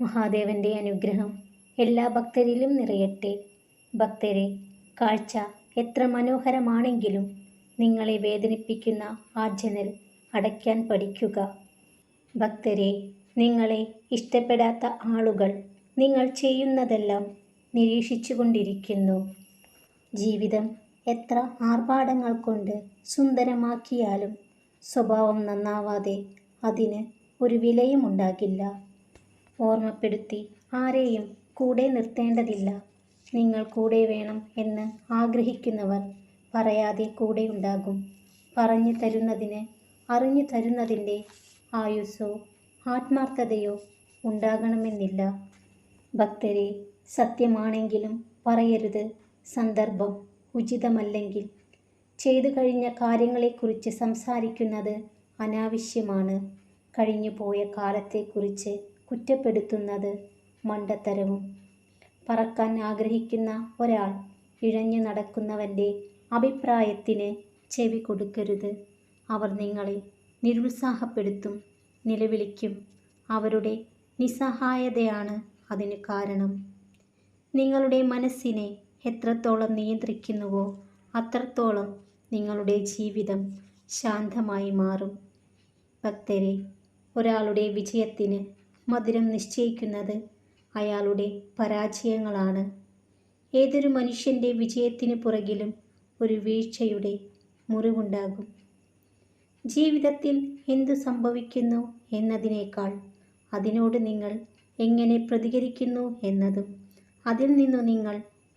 മഹാദേവന്റെ അനുഗ്രഹം എല്ലാ ഭക്തരിലും നിറയട്ടെ. ഭക്തരെ കാഴ്ച എത്ര മനോഹരമാണെങ്കിലും നിങ്ങളെ വേദനിപ്പിക്കുന്ന ആ ജനൽ അടയ്ക്കാൻ പഠിക്കുക. ഭക്തരെ നിങ്ങളെ ഇഷ്ടപ്പെടാത്ത ആളുകൾ നിങ്ങൾ ചെയ്യുന്നതെല്ലാം നിരീക്ഷിച്ചുകൊണ്ടിരിക്കുന്നു. ജീവിതം എത്ര ആർഭാടങ്ങൾ കൊണ്ട് സുന്ദരമാക്കിയാലും സ്വഭാവം നന്നാവാതെ അതിന് ഒരു വിലയും ഉണ്ടാകില്ല. ഓർമ്മപ്പെടുത്തി ആരെയും കൂടെ നിർത്തേണ്ടതില്ല. നിങ്ങൾ കൂടെ വേണം എന്ന് ആഗ്രഹിക്കുന്നവർ പറയാതെ കൂടെ ഉണ്ടാകും. പറഞ്ഞു തരുന്നതിന് അറിഞ്ഞു തരുന്നതിന്റെ ആയുസ്സോ ആത്മാർത്ഥതയോ ഉണ്ടാകണമെന്നില്ല. ഭക്തരെ സത്യമാണെങ്കിലും പറയരുത്. സന്ദർഭം ഉചിതമല്ലെങ്കിൽ ചെയ്തു കഴിഞ്ഞ കാര്യങ്ങളെക്കുറിച്ച് സംസാരിക്കുന്നത് അനാവശ്യമാണ്. കഴിഞ്ഞുപോയ കാലത്തെക്കുറിച്ച് കുറ്റപ്പെടുത്തുന്നത് മണ്ടത്തരവും. പറക്കാൻ ആഗ്രഹിക്കുന്ന ഒരാൾ ഇഴഞ്ഞു നടക്കുന്നവന്റെ അഭിപ്രായത്തിന് ചെവി കൊടുക്കരുത്. അവർ നിങ്ങളെ നിരുത്സാഹപ്പെടുത്തും നിലവിളിക്കും. അവരുടെ നിസ്സഹായതയാണ് അതിന് കാരണം. നിങ്ങളുടെ മനസ്സിനെ എത്രത്തോളം നിയന്ത്രിക്കുന്നുവോ അത്രത്തോളം നിങ്ങളുടെ ജീവിതം ശാന്തമായി മാറും. ഭക്തരെ ഒരാളുടെ വിജയത്തിന് മധുരം നിശ്ചയിക്കുന്നത് അയാളുടെ പരാജയങ്ങളാണ്. ഏതൊരു മനുഷ്യന്റെ വിജയത്തിന് പുറകിലും ഒരു വീഴ്ചയുടെ മുറിവുണ്ടാകും. ജീവിതത്തിൽ എന്തു സംഭവിക്കുന്നു എന്നതിനേക്കാൾ അതിനോട് നിങ്ങൾ എങ്ങനെ പ്രതികരിക്കുന്നു എന്നതും അതിൽ നിന്നു നിങ്ങൾ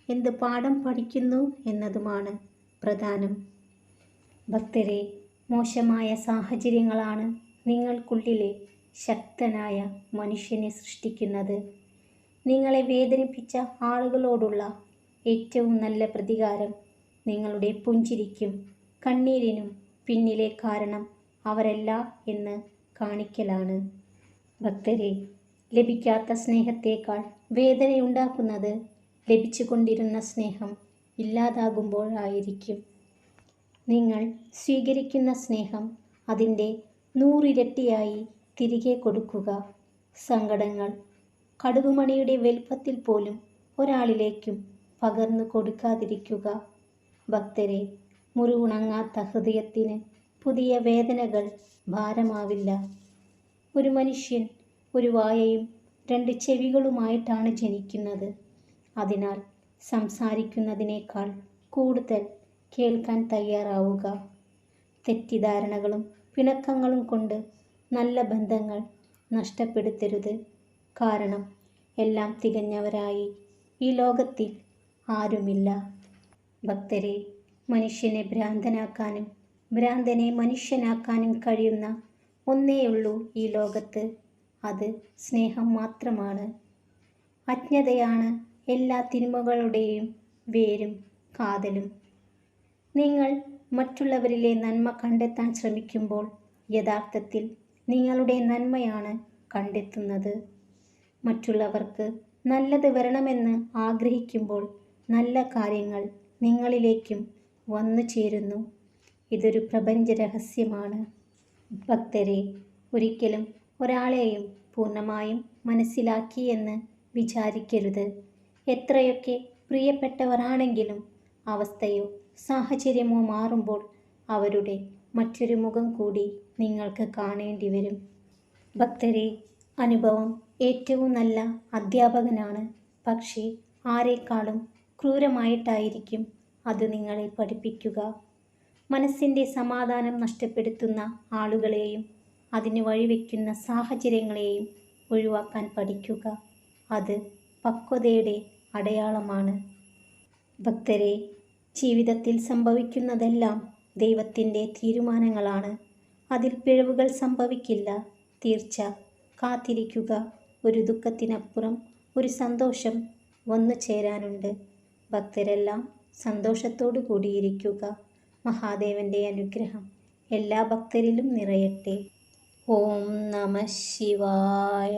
എന്ത് പാഠം പഠിക്കുന്നു എന്നതുമാണ് പ്രധാനം. ഭക്തരെ മോശമായ സാഹചര്യങ്ങളാണ് നിങ്ങൾക്കുള്ളിലെ ശക്തനായ മനുഷ്യനെ സൃഷ്ടിക്കുന്നത്. നിങ്ങളെ വേദനിപ്പിച്ച ആളുകളോടുള്ള ഏറ്റവും നല്ല പ്രതികാരം നിങ്ങളുടെ പുഞ്ചിരിക്കും കണ്ണീരിനും പിന്നിലെ കാരണം അവരല്ല എന്ന് കാണിക്കലാണ്. ഭക്തരെ ലഭിക്കാത്ത സ്നേഹത്തേക്കാൾ വേദനയുണ്ടാക്കുന്നത് ലഭിച്ചുകൊണ്ടിരുന്ന സ്നേഹം ഇല്ലാതാകുമ്പോഴായിരിക്കും നിങ്ങൾ സ്വീകരിക്കുന്ന സ്നേഹം അതിന്റെ നൂറിരട്ടിയായി തിരികെ കൊടുക്കുക. സങ്കടങ്ങൾ. കടുകുമണിയുടെ വലുപ്പത്തിൽ പോലും ഒരാളിലേക്കും പകർന്നു കൊടുക്കാതിരിക്കുക. ഭക്തരെ മുറിവുണങ്ങാത്ത ഹൃദയത്തിന് പുതിയ വേദനകൾ ഭാരമാവില്ല. ഒരു മനുഷ്യൻ ഒരു വായയും രണ്ട് ചെവികളുമായിട്ടാണ് ജനിക്കുന്നത്. അതിനാൽ സംസാരിക്കുന്നതിനേക്കാൾ കൂടുതൽ കേൾക്കാൻ തയ്യാറാവുക. തെറ്റിദ്ധാരണകളും പിണക്കങ്ങളും കൊണ്ട് നല്ല ബന്ധങ്ങൾ നഷ്ടപ്പെടുത്തരുത്. കാരണം എല്ലാം തികഞ്ഞവരായി ഈ ലോകത്തിൽ ആരുമില്ല. ഭക്തരെ മനുഷ്യനെ ഭ്രാന്തനാക്കാനും ഭ്രാന്തനെ മനുഷ്യനാക്കാനും കഴിയുന്ന ഒന്നേയുള്ളൂ ഈ ലോകത്ത്. അത് സ്നേഹം മാത്രമാണ്. അജ്ഞതയാണ് എല്ലാ തിന്മകളുടെയും വേരും കാതലും. നിങ്ങൾ മറ്റുള്ളവരിലെ നന്മ കണ്ടെത്താൻ ശ്രമിക്കുമ്പോൾ യഥാർത്ഥത്തിൽ നിങ്ങളുടെ നന്മയാണ് കണ്ടെത്തുന്നത്. മറ്റുള്ളവർക്ക് നല്ലത് വരണമെന്ന് ആഗ്രഹിക്കുമ്പോൾ നല്ല കാര്യങ്ങൾ നിങ്ങളിലേക്കും വന്നു ചേരുന്നു. ഇതൊരു പ്രപഞ്ച രഹസ്യമാണ്. ഭക്തരെ ഒരിക്കലും ഒരാളെയും പൂർണമായും മനസ്സിലാക്കി എന്ന് വിചാരിക്കരുത്. എത്രയൊക്കെ പ്രിയപ്പെട്ടവരാണെങ്കിലും അവസ്ഥയോ സാഹചര്യമോ മാറുമ്പോൾ അവരുടെ മറ്റൊരു മുഖം കൂടി നിങ്ങൾക്ക് കാണേണ്ടി വരും. ഭക്തരെ അനുഭവം ഏറ്റവും നല്ല അധ്യാപകനാണ്. പക്ഷേ ആരെക്കാളും ക്രൂരമായിട്ടായിരിക്കും അത് നിങ്ങളെ പഠിപ്പിക്കുക. മനസ്സിന്റെ സമാധാനം നഷ്ടപ്പെടുത്തുന്ന ആളുകളെയും അതിന് വഴിവെക്കുന്ന സാഹചര്യങ്ങളെയും ഒഴിവാക്കാൻ പഠിക്കുക. അത് പക്വതയുടെ അടയാളമാണ്. ഭക്തരെ ജീവിതത്തിൽ സംഭവിക്കുന്നതെല്ലാം ദൈവത്തിന്റെ തീരുമാനങ്ങളാണ്. അതിൽ പിഴവുകൾ സംഭവിക്കില്ല. തീർച്ച. കാത്തിരിക്കുക. ഒരു ദുഃഖത്തിനപ്പുറം ഒരു സന്തോഷം വന്നു ചേരാനുണ്ട്. ഭക്തരെല്ലാം സന്തോഷത്തോടു കൂടിയിരിക്കുക. മഹാദേവന്റെ അനുഗ്രഹം എല്ലാ ഭക്തരിലും നിറയട്ടെ. ഓം നമ ശിവായ.